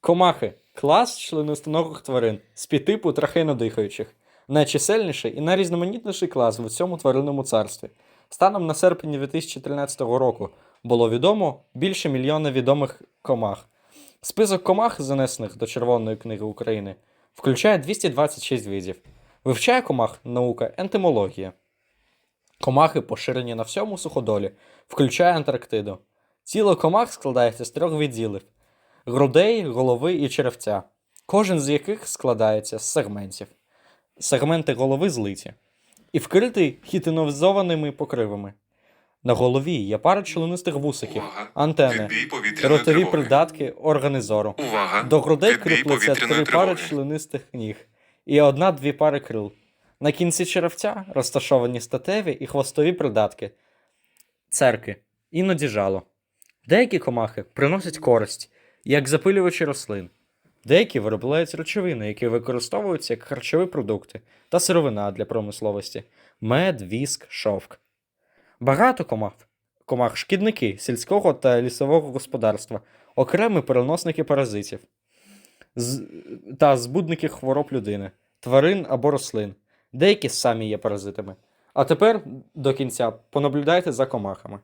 Комахи клас членистоногих тварин з підтипу трахейнодихаючих. Найчисельніший і найрізноманітніший клас в цьому тваринному царстві. Станом на серпень 2013 року було відомо більше мільйона відомих комах. Список комах, занесених до Червоної книги України, включає 226 видів. Вивчає комах наука ентомологія. Комахи поширені на всьому суходолі, включає Антарктиду. Тіло комах складається з трьох відділів: грудей, голови і черевця, кожен з яких складається з сегментів. Сегменти голови злиті і вкритий хітиновізованими покривами. На голові є пара членистих вусиків, Увага! антени, ротові придатки, органи зору. Увага! До грудей кріпляться три пари членистих ніг і одна-дві пари крил. На кінці черевця розташовані статеві і хвостові придатки, церки, іноді жало. Деякі комахи приносять користь, як запилювачі рослин. Деякі виробляють речовини, які використовуються як харчові продукти та сировина для промисловості мед, віск, шовк. Багато комах, комах шкідники сільського та лісового господарства, окремі переносники паразитів з, та збудники хвороб людини, тварин або рослин. Деякі самі є паразитами. А тепер до кінця понаблюдайте за комахами.